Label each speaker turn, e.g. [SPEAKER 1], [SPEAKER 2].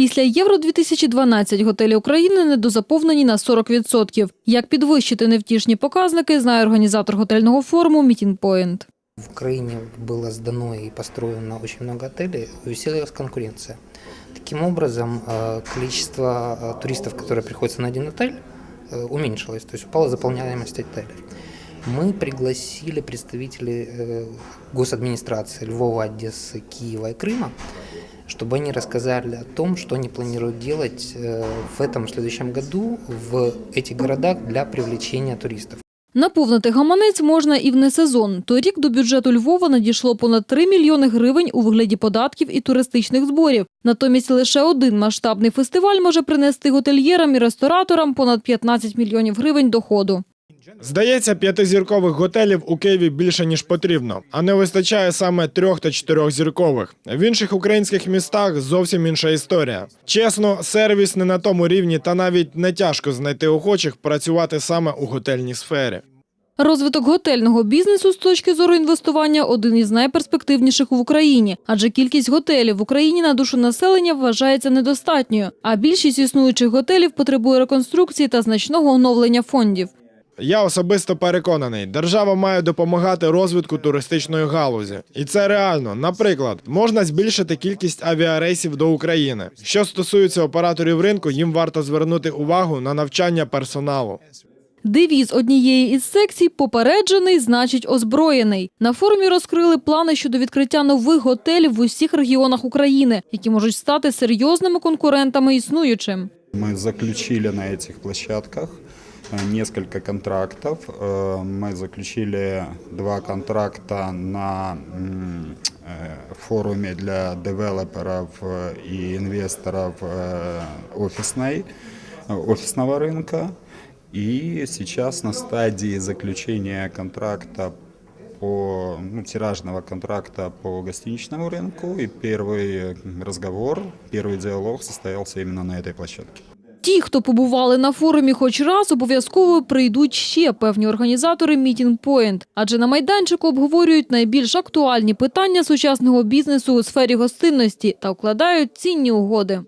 [SPEAKER 1] Після Євро 2012 готелі України недозаповнені на 40%. Як підвищити невтішні показники, знає організатор готельного форуму Meeting Point.
[SPEAKER 2] В Украине было сдано и построено очень много отелей, и усилилась конкуренция. Таким образом, э, количество э, туристов, которые приходятся на один отель, э, уменьшилось, то есть упала заполняемость отелей. Мы пригласили представителей э, госадминистрации Львова, Одессы, Киева и Крыма, чтобы они рассказали о том, что они планируют делать э, в этом следующем году в этих городах для привлечения туристов.
[SPEAKER 1] Наповнити гаманець можна і в несезон. Торік до бюджету Львова надійшло понад 3 мільйони гривень у вигляді податків і туристичних зборів. Натомість лише один масштабний фестиваль може принести готельєрам і рестораторам понад 15 мільйонів гривень доходу.
[SPEAKER 3] Здається, п'ятизіркових готелів у Києві більше ніж потрібно, а не вистачає саме трьох та чотирьох зіркових. В інших українських містах зовсім інша історія. Чесно, сервіс не на тому рівні, та навіть не тяжко знайти охочих працювати саме у готельній сфері.
[SPEAKER 1] Розвиток готельного бізнесу з точки зору інвестування один із найперспективніших в Україні, адже кількість готелів в Україні на душу населення вважається недостатньою, а більшість існуючих готелів потребує реконструкції та значного оновлення фондів.
[SPEAKER 3] Я особисто переконаний, держава має допомагати розвитку туристичної галузі, і це реально. Наприклад, можна збільшити кількість авіарейсів до України. Що стосується операторів ринку, їм варто звернути увагу на навчання персоналу.
[SPEAKER 1] Девіз однієї із секцій попереджений, значить озброєний. На форумі розкрили плани щодо відкриття нових готелів в усіх регіонах України, які можуть стати серйозними конкурентами існуючим.
[SPEAKER 4] Мы заключили на этих площадках э, несколько контрактов. Э, Мы заключили два контракта на м, э, форуме для девелоперов э, и инвесторов э, офисной, э, офисного рынка. И сейчас на стадии заключения контракта по ну, тиражного контракта по гостиничному рынку. И первый разговор, первый диалог состоялся именно на этой площадке.
[SPEAKER 1] Ті, хто побували на форумі хоч раз, обов'язково прийдуть ще певні організатори Meeting Point. Адже на майданчику обговорюють найбільш актуальні питання сучасного бізнесу у сфері гостинності та укладають цінні угоди.